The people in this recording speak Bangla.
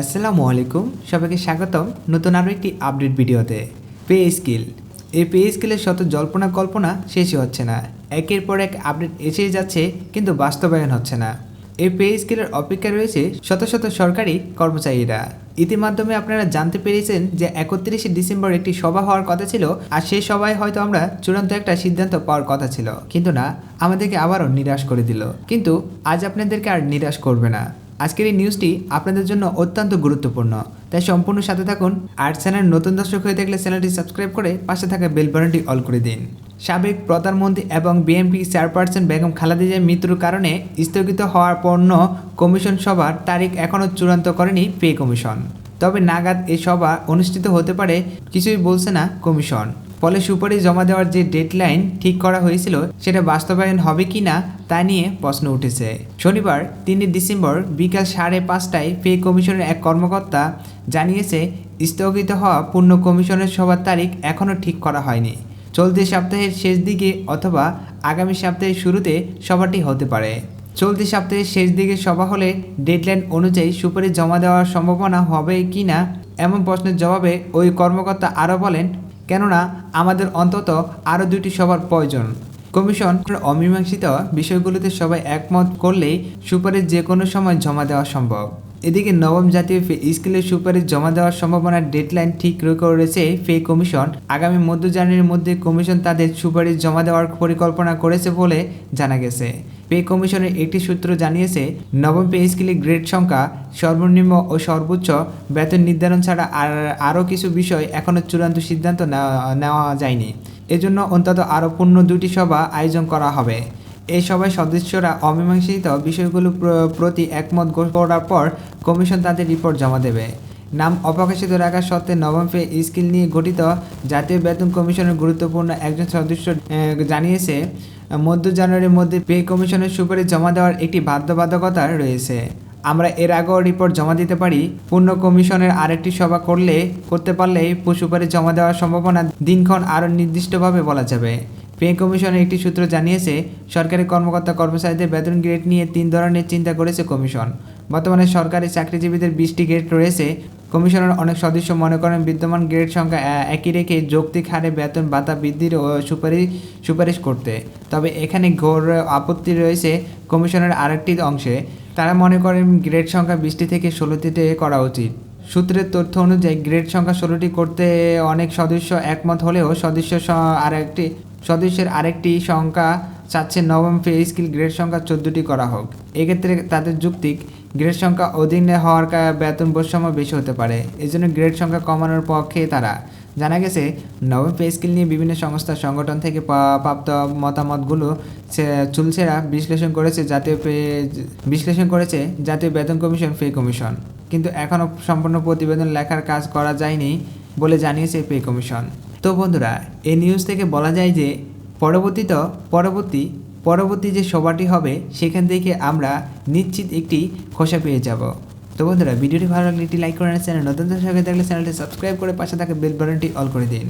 আসসালামু আলাইকুম, সবাইকে স্বাগতম নতুন আরও একটি আপডেট ভিডিওতে। Pay skill. এই পে স্কিলের শত জল্পনা কল্পনা শেষই হচ্ছে না। একের পর এক আপডেট এসেই যাচ্ছে, কিন্তু বাস্তবায়ন হচ্ছে না। এই পে স্কিলের অপেক্ষায় রয়েছে শত শত সরকারি কর্মচারীরা। ইতিমাধ্যমে আপনারা জানতে পেরেছেন যে একত্রিশে ডিসেম্বর একটি সভা হওয়ার কথা ছিল, আর সেই সভায় হয়তো আমরা চূড়ান্ত একটা সিদ্ধান্ত পাওয়ার কথা ছিল। কিন্তু না, আমাদেরকে আবারও নিরাশ করে দিল। কিন্তু আজ আপনাদেরকে আর নিরাশ করবে না। আজকের এই নিউজটি আপনাদের জন্য অত্যন্ত গুরুত্বপূর্ণ। তাই সম্পূর্ণ সাথে থাকুন আর চ্যানেল নতুন দর্শক হয়ে থাকলে চ্যানেলটি সাবস্ক্রাইব করে পাশে থাকা বেল বাটনটি অল করে দিন। সাবেক প্রধানমন্ত্রী এবং বিএনপি চেয়ারপারসন বেগম খালেদা জিয়ার মৃত্যুর কারণে স্থগিত হওয়ার পণ্য কমিশন সভার তারিখ এখনও চূড়ান্ত করেনি পে কমিশন। তবে নাগাদ এই সভা অনুষ্ঠিত হতে পারে কিছুই বলছে না কমিশন। ফলে সুপারিশ জমা দেওয়ার যে ডেডলাইন ঠিক করা হয়েছিল, সেটা বাস্তবায়ন হবে কি না তা নিয়ে প্রশ্ন উঠেছে। শনিবার, তিন ডিসেম্বর বিকাল সাড়ে পাঁচটায় পে কমিশনের এক কর্মকর্তা জানিয়েছে, স্থগিত হওয়া পূর্ণ কমিশনের সভার তারিখ এখনও ঠিক করা হয়নি। চলতি সপ্তাহের শেষ দিকে অথবা আগামী সপ্তাহের শুরুতে সভাটি হতে পারে। চলতি সপ্তাহের শেষ দিকে সভা হলে ডেডলাইন অনুযায়ী সুপারিশ জমা দেওয়ার সম্ভাবনা হবে কি না এমন প্রশ্নের জবাবে ওই কর্মকর্তা আরও বলেন কেননা আমাদের অন্তত আরও দুটি সভার প্রয়োজন। কমিশন অমীমাংসিত বিষয়গুলোতে সবাই একমত করলেই সুপারিশ যে কোনো সময় জমা দেওয়া সম্ভব। এদিকে নবম জাতীয় ফে স্কিলের সুপারিশ জমা দেওয়ার সম্ভাবনার ডেডলাইন ঠিক করেছে ফে কমিশন। আগামী মধ্য জানুয়ারির মধ্যে কমিশন তাদের সুপারিশ জমা দেওয়ার পরিকল্পনা করেছে বলে জানা গেছে। পে কমিশনের একটি সূত্র জানিয়েছে, নবম পে স্কেলের গ্রেড সংখ্যা সর্বনিম্ন ও সর্বোচ্চ বেতন নির্ধারণ ছাড়া আর আরও কিছু বিষয় এখনও চূড়ান্ত সিদ্ধান্ত নেওয়া- যায়নি। এজন্য অন্তত আরও পূর্ণ দুটি সভা আয়োজন করা হবে। এই সভায় সদস্যরা অমীমাংসিত বিষয়গুলো প্রতি একমত করার পর কমিশন তাদের রিপোর্ট জমা দেবে। নাম অপ্রকাশিত রাখার সত্ত্বে নবম পে স্কিল নিয়ে গঠিত জাতীয় বেতন কমিশনের গুরুত্বপূর্ণ একজন সদস্য জানিয়েছে, মধ্য জানুয়ারির মধ্যে পে কমিশনের সুপারিশ জমা দেওয়ার একটি বাধ্যবাধকতা রয়েছে। আমরা এর আগেও রিপোর্ট জমা দিতে পারি, পূর্ণ কমিশনের আরেকটি সভা করলে, করতে পারলে সুপারিশ জমা দেওয়ার সম্ভাবনা দিনক্ষণ আরও নির্দিষ্টভাবে বলা যাবে। পে কমিশনের একটি সূত্র জানিয়েছে, সরকারি কর্মকর্তা কর্মচারীদের বেতন গ্রেড নিয়ে তিন ধরনের চিন্তা করেছে কমিশন। বর্তমানে সরকারি চাকরিজীবীদের বিশটি গ্রেড রয়েছে কমিশনের অনেক সদস্য মনে করেন, বিদ্যমান গ্রেড সংখ্যা একই রেখে যৌক্তিক হারে বেতন, ভাতা বৃদ্ধির সুপারিশ সুপারিশ করতে। তবে এখানে ঘোর আপত্তি রয়েছে কমিশনের আরেকটি অংশে। তারা মনে করেন গ্রেড সংখ্যা বিশটি থেকে ষোলোটিতে করা উচিত। সূত্রের তথ্য অনুযায়ী গ্রেড সংখ্যা ষোলোটি করতে অনেক সদস্য একমত হলেও সদস্য আরেকটি, সদস্যের আরেকটি সংখ্যা চাচ্ছে নবম পে স্কিল গ্রেড সংখ্যা চোদ্দোটি করা হোক। এক্ষেত্রে তাদের যুক্তিক গ্রেড সংখ্যা অধীনে হওয়ার বেতন বৈষম্য বেশি হতে পারে। এই জন্য গ্রেড সংখ্যা কমানোর পক্ষে তারা। জানা গেছে, নবম পে স্কিল নিয়ে বিভিন্ন সংস্থা, সংগঠন থেকে প্রাপ্ত মতামতগুলো চুলছেরা বিশ্লেষণ করেছে জাতীয় পে, বিশ্লেষণ করেছে জাতীয় বেতন কমিশন, পে কমিশন। কিন্তু এখনও সম্পূর্ণ প্রতিবেদন লেখার কাজ করা যায়নি বলে জানিয়েছে পে কমিশন। তো বন্ধুরা, এই নিউজ থেকে বলা যায় যে, পরবর্তীত, পরবর্তী পরবর্তী যে সভাটি হবে, সেখান থেকে আমরা নিশ্চিত একটি খোসা পেয়ে যাব। তো বন্ধুরা, ভিডিওটি ভালো লাগলে একটি লাইক করে চ্যানেল নতুন হয়ে থাকলে চ্যানেলটি সাবস্ক্রাইব করে পাশে থাকা বেল বাটনটি অল করে দিন।